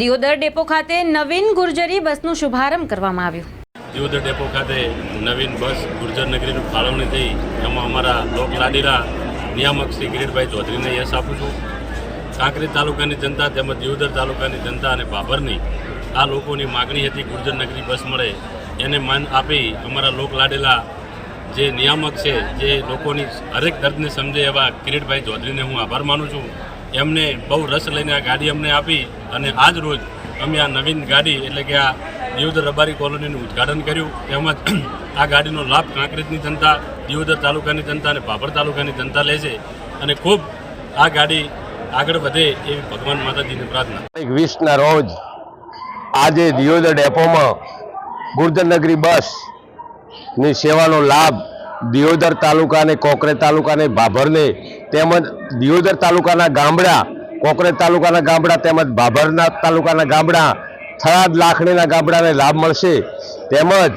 Deodar depot ખાતે નવીન ગુર્જરી બસનું શુભારંભ કરવામાં આવ્યું. દિયોદર ડેપો ખાતે નવીન બસ ગુર્જર નગરીનું ફાળવણી થઈ. એમાં અમારા લોક લોકલાડીલા નિયામક શ્રી કિરીટભાઈ ચૌધરીને યશ આપું છું. કાંકરી તાલુકાની જનતા તેમજ દિયોદર તાલુકાની જનતા અને બાબરની આ લોકોની માગણી હતી ગુર્જર નગરી બસ મળે. એને માન આપી અમારા લોક લાડેલા જે નિયામક છે, જે લોકોની હરેક દર્દને સમજે એવા કિરીટભાઈ ચૌધરીને હું આભાર માનું છું. એમને બહુ રસ લઈને આ ગાડી અમને આપી અને આજ રોજ અમે આ નવીન ગાડી એટલે કે આ દિયોદર રબારી કોલોનીનું ઉદ્ઘાટન કર્યું. તેમજ આ ગાડીનો લાભ કાંકરેજની જનતા, દિયોદર તાલુકાની જનતા અને ભાભર તાલુકાની જનતા લે છે અને ખૂબ આ ગાડી આગળ વધે એવી ભગવાન માતાજીની પ્રાર્થના. વીસના રોજ આજે દિયોદર ડેપોમાં ગુર્જરનગરી બસની સેવાનો લાભ દિયોદર તાલુકાને કોકરેજ તાલુકા ભાભરને તેમજ દિયોદર તાલુકાના ગામડા, કોકરેજ તાલુકાના ગામડા તેમજ ભાભરના તાલુકાના ગામડા થરાદ લાખણીના ગામડાને લાભ મળશે. તેમજ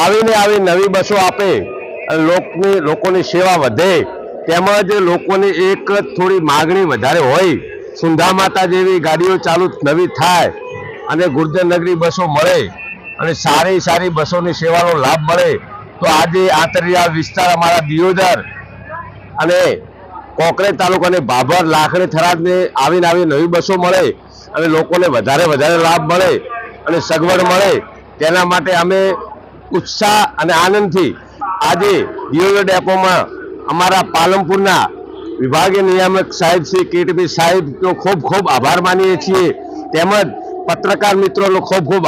આવીને આવી નવી બસો આપે અને લોકની, લોકોની સેવા વધે. તેમજ લોકોની એક થોડી માગણી વધારે હોય. સુંધા માતા જેવી ગાડીઓ ચાલુ નવી થાય અને ગુર્જર નગરી બસો મળે અને સારી સારી બસોની સેવાનો લાભ મળે. તો આજે આંતરિયા વિસ્તાર અમારા દિયોદર અને કોકરેજ તાલુકાની ભાભર, લાખણી, થરાદને આવીને આવી નવી બસો મળે અને લોકોને વધારે વધારે લાભ મળે અને સગવડ મળે. તેના માટે અમે ઉત્સાહ અને આનંદથી આજે દિયોદર ડેપોમાં અમારા પાલનપુરના વિભાગીય નિયામક સાહેબ શ્રી કેટીપી સાહેબનો ખૂબ ખૂબ આભાર માનીએ છીએ. તેમજ પત્રકાર મિત્રોનો ખૂબ ખૂબ